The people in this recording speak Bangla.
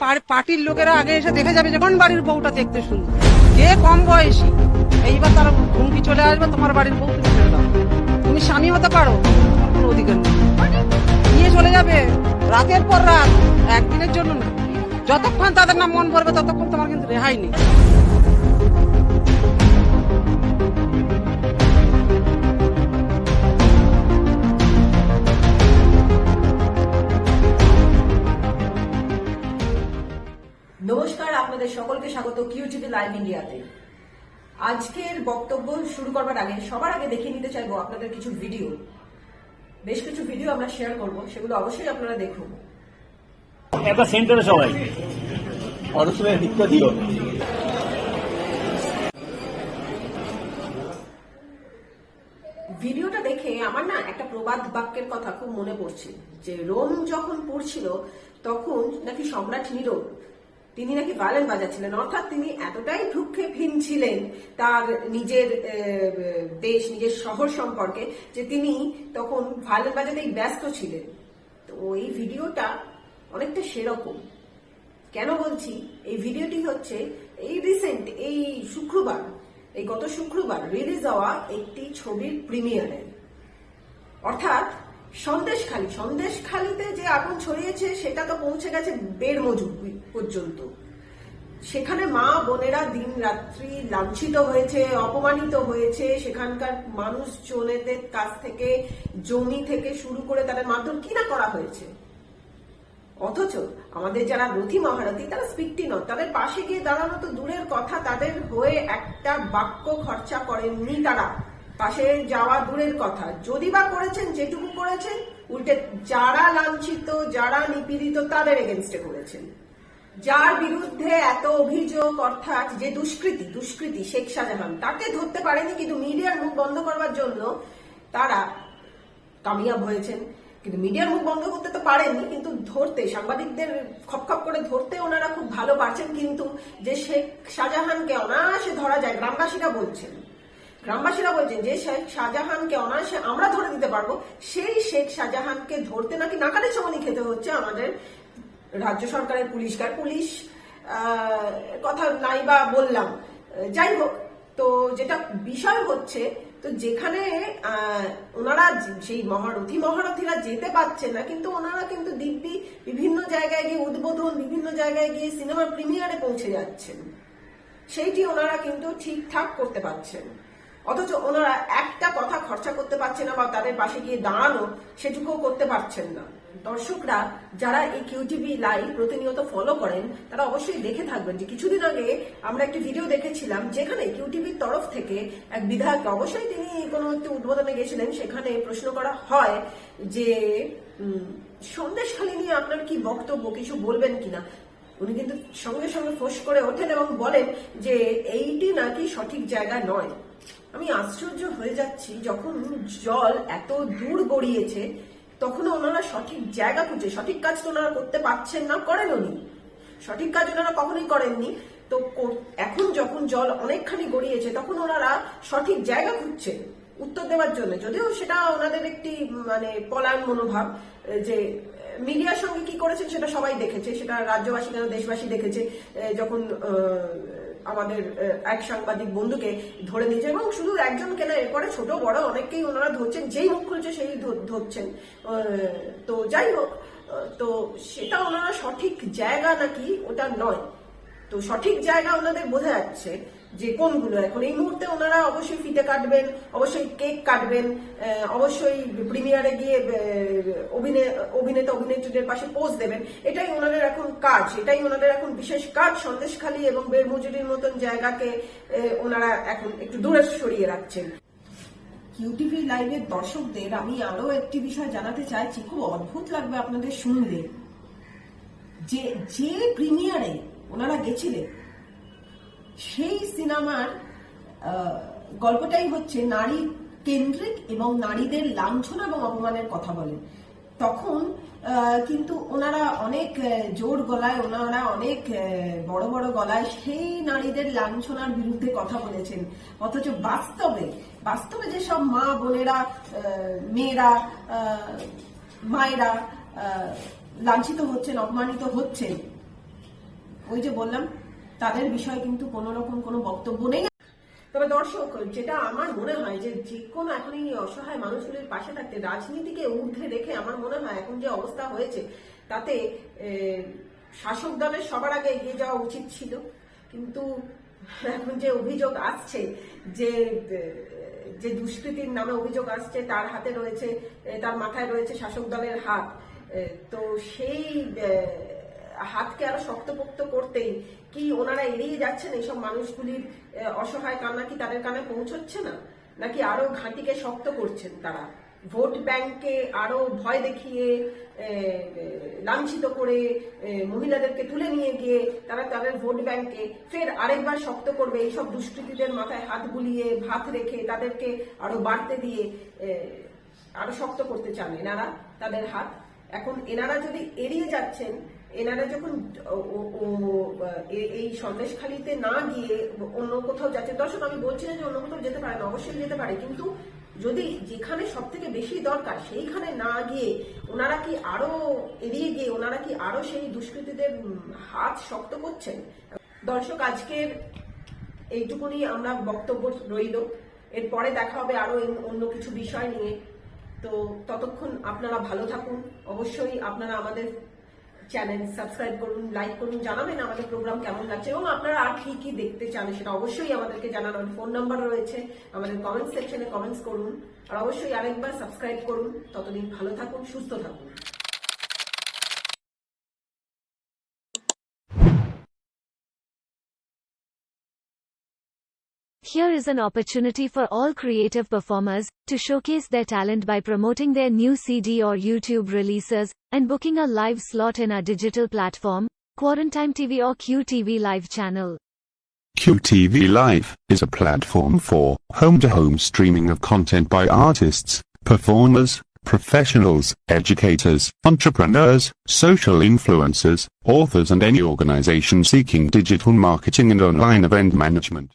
পার- পার্টির লোকেরা আগে এসে দেখে যাবে যে কোন বাড়ির বউটা দেখতে শুনবে যে কম বয়সী? এইবার তারা হুমকি চলে আসবে, তোমার বাড়ির বউ তুমি ছেড়ে দাও। তুমি স্বামী হতে পারো কোনো অধিকার নেই। নিয়ে চলে যাবে রাতের পর রাত, একদিনের জন্য না। যতক্ষণ তাদের নাম মন ভরবে ততক্ষণ তোমার কিন্তু রেহাই নেই। নমস্কার আপনাদের সকলকে স্বাগত কিউটিভি লাইভ ইন্ডিয়াতে আজকের বক্তব্য শুরু করবার আগে সবার আগে দেখে নিতে চাইব আপনাদের কিছু ভিডিও বেশ কিছু ভিডিও আমরা শেয়ার করব সেগুলো অবশ্যই আপনারা দেখুন। একবার সেন্টারে সবাই। অরসমের ভিত্ত দিও ভিডিওটা দেখে আমার না একটা প্রবাদ বাক্যের কথা খুব মনে পড়ছে যে রোম যখন পড়ছিল তখন নাকি সম্রাট নিরো তিনি নাকি ভায়োলিন বাজাচ্ছিলেন, অর্থাৎ তিনি এতটাই ভ্রুক্ষেপহীন ছিলেন তার নিজের দেশ, নিজের শহর সম্পর্কে, যে তিনি তখন ভায়োলিন বাজাতেই ব্যস্ত ছিলেন। তো এই ভিডিওটা অনেকটা সেরকম। কেন বলছি? এই ভিডিওটি হচ্ছে এই রিসেন্ট এই শুক্রবার, এই গত শুক্রবার রিলিজ হওয়া একটি ছবির প্রিমিয়ারে। অর্থাৎ সন্দেশখালী সন্দেশখালীতে যে আগুন ছড়িয়েছে, সেটা তো পৌঁছে গেছে বের মজুর পর্যন্ত। সেখানে মা বোনেরা দিন রাত্রি লাঞ্ছিত হয়েছে, অপমানিত হয়েছে। সেখানকার মানুষ জনেদের কাছ থেকে, জমি থেকে শুরু করে তাদের মাধ্যম কি না করা হয়েছে? অথচ আমাদের যারা রথী মহারথী, তারা স্পিকটি নয়। তাদের পাশে গিয়ে দাঁড়ানো তো দূরের কথা। তাদের হয়ে একটা বাক্য খরচা করেননি তারা। পাশে যাওয়া দূরের কথা। যদি বা করেছেন, যেটুকু করেছেন, উল্টে যারা লাঞ্ছিত, যারা নিপীড়িত, তাদের এগেনস্টে করেছেন। যার বিরুদ্ধে এত অভিযোগ, অর্থাৎ যে দুষ্কৃতি দুষ্কৃতি, শেখ শাহজাহান, তাকে ধরতে পারেনি, কিন্তু মিডিয়ার মুখ বন্ধ করবার জন্য তারা কামিয়াব হয়েছেন। কিন্তু মিডিয়ার মুখ বন্ধ করতে তো পারেননি কিন্তু ধরতে, সাংবাদিকদের খপখপ করে ধরতে ওনারা খুব ভালো পারছেন, কিন্তু যে শেখ শাহজাহানকে অনায়াসে ধরা যায়, গ্রামবাসীরা বলছেন। গ্রামবাসীরা বলছেন যে শেখ শাহজাহানকে অনায়াসে আমরা ধরে দিতে পারব। সেই শেখ শাহজাহানকে ধরতে নাকি নাকারে চমনি খেতে হচ্ছে আমাদের রাজ্য সরকারের পুলিশকার পুলিশ কথা নাই বা বললাম। যাই হোক, তো যেটা বিষয় হচ্ছে, তো যেখানে ওনারা সেই মহারথী মহারথীরা যেতে পারছেন না, কিন্তু ওনারা কিন্তু দিব্যি বিভিন্ন জায়গায় গিয়ে উদ্বোধন, বিভিন্ন জায়গায় গিয়ে সিনেমা প্রিমিয়ারে পৌঁছে যাচ্ছেন। সেইটি ওনারা কিন্তু ঠিকঠাক করতে পারছেন। অথচ ওনারা একটা কথা খরচা করতে পারছে না বা তাদের পাশে গিয়ে দাঁড়ানো সেটুকুও করতে পারছেন না। দর্শকরা যারা এই কিউটিভি লাইভ প্রতিনিয়ত ফলো করেন, তারা অবশ্যই দেখে থাকবেন যে কিছুদিন আগে আমরা একটি ভিডিও দেখেছিলাম যেখানে কিউটিভির তরফ থেকে এক বিধায়ক অবশ্যই তিনি কোনো একটি উদ্বোধনে গেছিলেন, সেখানে প্রশ্ন করা হয় যে সন্দেশখালী নিয়ে আপনার কি বক্তব্য, কিছু বলবেন কিনা? উনি কিন্তু সঙ্গে সঙ্গে ফোঁস করে ওঠেন এবং বলেন যে, এইটি নাকি সঠিক জায়গা নয়। আমি আশ্চর্য হয়ে যাচ্ছি যখন জল এত দূর গড়িয়েছে তখন ওনারা সঠিক জায়গা খুঁজছে সঠিক কাজ তো ওনারা করতে পারছেন না করেন উনি সঠিক কাজ ওনারা কখনোই করেননি। তো এখন যখন জল অনেকখানি গড়িয়েছে, তখন ওনারা সঠিক জায়গা খুঁজছে উত্তর দেওয়ার জন্য। যদিও সেটা ওনাদের একটি মানে পলায়ন মনোভাব যে, মিডিয়ার সঙ্গে কি করেছেন সেটা সবাই দেখেছে, সেটা রাজ্যবাসী কেন দেশবাসী দেখেছে যখন আমাদের এক সাংবাদিক বন্ধুকে ধরে নিয়েছে এবং শুধু একজন কেন, এরপরে ছোট, বড় অনেককেই ওনারা ধরছেন, যেই মুখ খুলছে সেই ধরছেন। তো যাই হোক তো সেটা ওনারা সঠিক জায়গা নাকি, ওটা নয়। তো সঠিক জায়গা ওনাদের বোঝা যাচ্ছে। যে কোনগুলো? এখন এই মুহূর্তে ওনারা অবশ্যই ফিতে কাটবেন অবশ্যই কেক কাটবেন অবশ্যই প্রিমিয়ারে গিয়ে আহ, অভিনয় অভিনেতা অভিনেত্রীদের পাশে পোজ দেবেন। এটাই ওনাদের এখন কাজ এটাই ওনাদের এখন বিশেষ কাজ সন্দেশখালী এবং বেড়মজুরির মতন জায়গাকে ওনারা এখন একটু দূরে সরিয়ে রাখছেন। কিউটিভি লাইভের দর্শকদের আমি আরও একটি বিষয় জানাতে চাইছি খুব অদ্ভুত লাগবে আপনাদের শুনলে। যে যে প্রিমিয়ারে ওনারা গেছিলেন সেই সিনেমার গল্পটাই হচ্ছে নারী কেন্দ্রিক এবং নারীদের লাঞ্ছনা এবং অপমানের কথা বলেন তখন কিন্তু ওনারা অনেক জোর গলায়, ওনারা অনেক বড় বড় গলায় সেই নারীদের লাঞ্ছনার বিরুদ্ধে কথা বলেছেন। অথচ বাস্তবে বাস্তবে যেসব মা বোনেরা মেয়েরা মায়েরা লাঞ্ছিত হচ্ছেন, অপমানিত হচ্ছেন, ওই যে বললাম তাদের বিষয়ে কিন্তু কোনো রকম কোনো বক্তব্য নেই। তবে দর্শক, যেটা আমার মনে হয় যে যে কোনো এখন এই অসহায় মানুষগুলির পাশে থাকতে, রাজনীতিকে ঊর্ধ্বে রেখে আমার মনে হয় এখন যে অবস্থা হয়েছে, তাতে শাসক দলের সবার আগে এগিয়ে যাওয়া উচিত ছিল। কিন্তু এখন যে অভিযোগ আসছে যে যে দুষ্কৃতির নামে অভিযোগ আসছে, তার হাতে রয়েছে তার মাথায় রয়েছে শাসক দলের হাত তো সেই হাতকে আরও শক্তপোক্ত করতেই কি ওনারা এড়িয়ে যাচ্ছেন এইসব মানুষগুলির অসহায় কান্না কি তাদের কানে পৌঁছচ্ছে না? নাকি আরও ঘাঁটিকে শক্ত করছেন তারা? ভোট ব্যাংকে আরও ভয় দেখিয়ে লাঞ্ছিত করে মহিলাদেরকে তুলে নিয়ে গিয়ে তারা তাদের ভোট ব্যাংকে ফের আরেকবার শক্ত করবে, এইসব দুষ্কৃতীদের মাথায় হাত বুলিয়ে, ভাত রেখে তাদেরকে আরও বাড়তে দিয়ে আরও শক্ত করতে চান এনারা, তাদের হাত? এখন এনারা যদি এড়িয়ে যাচ্ছেন এনারা যখন এই সন্দেশখালিতে না গিয়ে অন্য কোথাও যাচ্ছে, দর্শক, আমি বলছি না যে অন্য কোথাও যেতে পারে অবশ্যই যেতে পারে, কিন্তু যদি যেখানে সব থেকে বেশি দরকার সেইখানে না গিয়ে ওনারা কি আরও এড়িয়ে গিয়ে, ওনারা কি আরও সেই দুষ্কৃতীদের হাত শক্ত করছেন? দর্শক, আজকের এইটুকুনি আমরা বক্তব্য রইল। এরপরে দেখা হবে আরও অন্য কিছু বিষয় নিয়ে। তো ততক্ষণ আপনারা ভালো থাকুন। অবশ্যই আপনারা আমাদের চ্যানেল সাবস্ক্রাইব করুন লাইক করুন, জানাবেন আমাদের প্রোগ্রাম কেমন লাগছে এবং আপনারা আর কি কি দেখতে চান সেটা অবশ্যই আমাদেরকে জানান, আমাদের ফোন নাম্বার রয়েছে, আমাদের কমেন্ট সেকশনে কমেন্টস করুন, আর অবশ্যই আরেকবার সাবস্ক্রাইব করুন। ততদিন ভালো থাকুন, সুস্থ থাকুন। Here is an opportunity for all creative performers to showcase their talent by promoting their new CD or YouTube releases and booking a live slot in our digital platform, Quarantine TV or QTV Live channel. QTV Live is a platform for home-to-home streaming of content by artists, performers, professionals, educators, entrepreneurs, social influencers, authors and any organization seeking digital marketing and online event management.